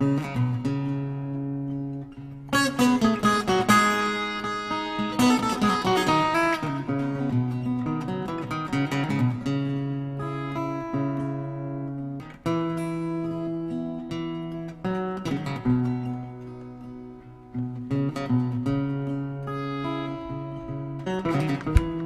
thank mm -hmm. you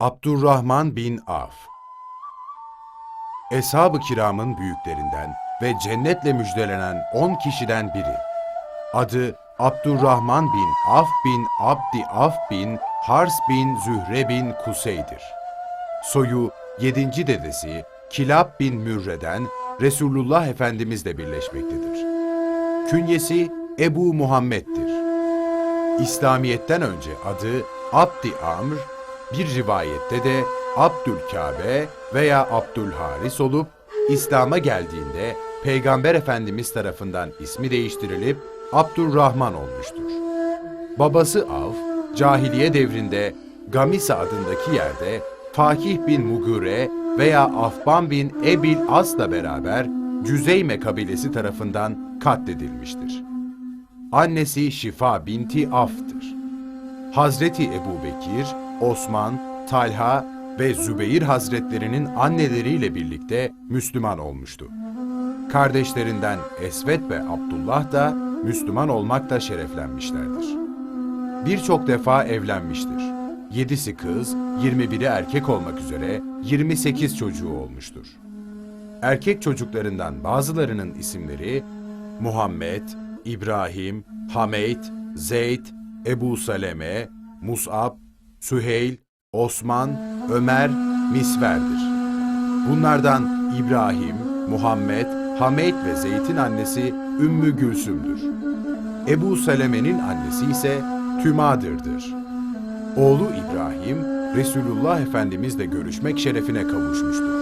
Abdurrahman bin Af Eshab-ı kiramın büyüklerinden ve cennetle müjdelenen on kişiden biri. Adı Abdurrahman bin Af bin Abdi Af bin Hars bin Zühre bin Kusey'dir. Soyu yedinci dedesi Kilab bin Mürre'den Resulullah Efendimizle birleşmektedir. Künyesi Ebu Muhammed'dir. İslamiyet'ten önce adı Abdi Amr, bir rivayette de Abdülkabe veya Abdülharis olup İslam'a geldiğinde Peygamber Efendimiz tarafından ismi değiştirilip Abdurrahman olmuştur. Babası Av, cahiliye devrinde Gamisa adındaki yerde Fakih bin Mugure veya Afban bin Ebil As'la beraber Cüzeyme kabilesi tarafından katledilmiştir. Annesi Şifa binti Af'tır. Hazreti Ebu Bekir, Osman, Talha ve Zübeyir Hazretlerinin anneleriyle birlikte Müslüman olmuştu. Kardeşlerinden Esvet ve Abdullah da Müslüman olmakta şereflenmişlerdir. Birçok defa evlenmiştir. Yedisi kız, 21'i erkek olmak üzere 28 çocuğu olmuştur. Erkek çocuklarından bazılarının isimleri Muhammed, İbrahim, Hameyd, Zeyd, Ebu Saleme, Mus'ab, Süheyl, Osman, Ömer, Misver'dir. Bunlardan İbrahim, Muhammed, Hameyd ve Zeyd'in annesi Ümmü Gülsüm'dür. Ebu Saleme'nin annesi ise Tümadır'dır. Oğlu İbrahim, Resulullah Efendimizle görüşmek şerefine kavuşmuştur.